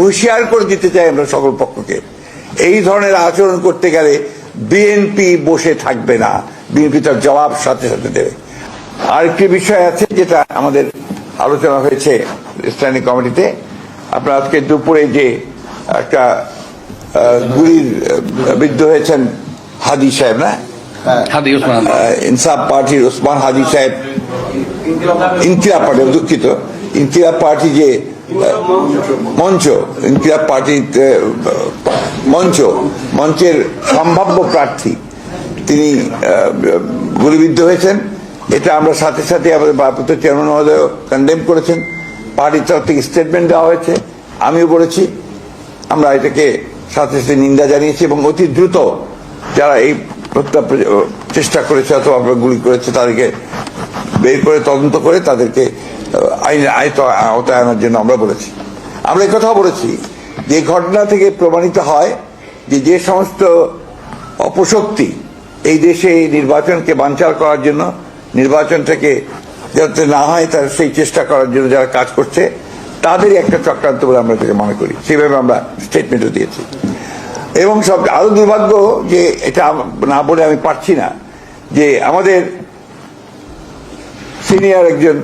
হুঁশিয়ার করে দিতে চাই আমরা সকল পক্ষকে। এই ধরনের আচরণ করতে গেলে বিএনপি বসে থাকবে না। বিএনপি তার জবাব সাথে সাথে দেবে। আরেকটি বিষয় আছে যেটা আমাদের আলোচনা হয়েছে স্ট্যান্ডিং কমিটিতে। আপনার আজকে দুপুরে যে একটা গুলির বিদ্ধ হয়েছেন হাদি সাহেব না? ইনসাফ পার্টির ওসমান হাদি সাহেব। ইনকিলাব পার্টি দুঃখিত। ইনকিলাব পার্টি যে মঞ্চ ইনকিলাব পার্টি মঞ্চ, মঞ্চের সম্ভাব্য প্রার্থী। তিনি গুলিবিদ্ধ হয়েছেন। এটা আমরা সাথে সাথে আমাদের ভারপ্রাপ্ত চেয়ারম্যান মহোদয় কন্ডেম করেছেন। পার্টির তরফ থেকে স্টেটমেন্ট দেওয়া হয়েছে। আমিও বলেছি, আমরা এটাকে সাথে সাথে নিন্দা জানিয়েছি এবং অতি দ্রুত যারা এই হত্যা চেষ্টা করেছে অথবা গুলি করেছে তাদেরকে বের করে তদন্ত করে তাদেরকে আইনের আয়ত আওতায় জন্য আমরা বলেছি। আমরা কথাও বলেছি যে ঘটনা থেকে প্রমাণিত হয় যে যে সমস্ত অপশক্তি এই দেশে নির্বাচনকে বানচাল করার জন্য নির্বাচনটাকে যাতে না হয় তার সেই চেষ্টা করার জন্য যারা কাজ করছে, তাদেরই একটা চক্রান্ত বলে আমরা এটাকে মনে করি। সেইভাবে আমরা স্টেটমেন্টও দিয়েছি। এবং সব আরও দুর্ভাগ্য যে এটা না বলে আমি পারছি না যে আমাদের সিনিয়র একজন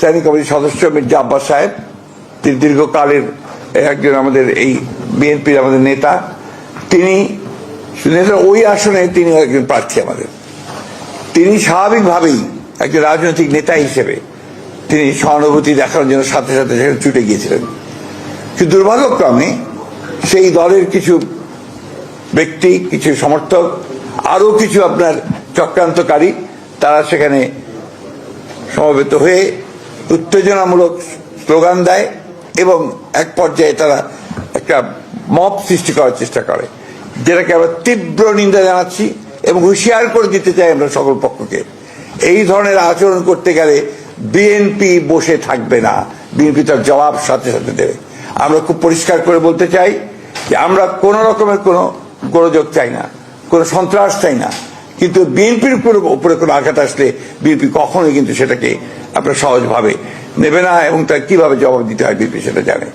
স্ট্যান্ডিং কমিটির সদস্য মির্জা আব্বাস সাহেব, তিনি দীর্ঘকালের একজন আমাদের এই বিএনপির আমাদের নেতা। তিনি ওই আসনে তিনি একজন প্রার্থী আমাদের। তিনি স্বাভাবিকভাবেই একজন রাজনৈতিক নেতা হিসেবে তিনি সহানুভূতি দেখানোর জন্য সাথে সাথে সেখানে ছুটে গিয়েছিলেন। কিন্তু দুর্ভাগ্যক্রমে সেই দলের কিছু ব্যক্তি, কিছু সমর্থক, আরও কিছু আপনার চক্রান্তকারী, তারা সেখানে সমবেত হয়ে উত্তেজনামূলক স্লোগান দেয় এবং এক পর্যায়ে তারা একটা মব সৃষ্টি করার চেষ্টা করে, যেটাকে আমরা তীব্র নিন্দা জানাচ্ছি এবং হুঁশিয়ার করে দিতে চাই আমরা সকল পক্ষকে। এই ধরনের আচরণ করতে গেলে বিএনপি বসে থাকবে না, বিএনপি তার জবাব সাথে সাথে দেবে। আমরা খুব পরিষ্কার করে বলতে চাই যে আমরা কোন রকমের কোনো গোলযোগ চাই না, কোনো সন্ত্রাস চাই না। কিন্তু বিএনপির উপরে কোনো আঘাত আসলে বিএনপি কখনোই কিন্তু সেটাকে আপনার সহজভাবে নেবে না এবং তার কীভাবে জবাব দিতে হয় বিএনপি সেটা জানে।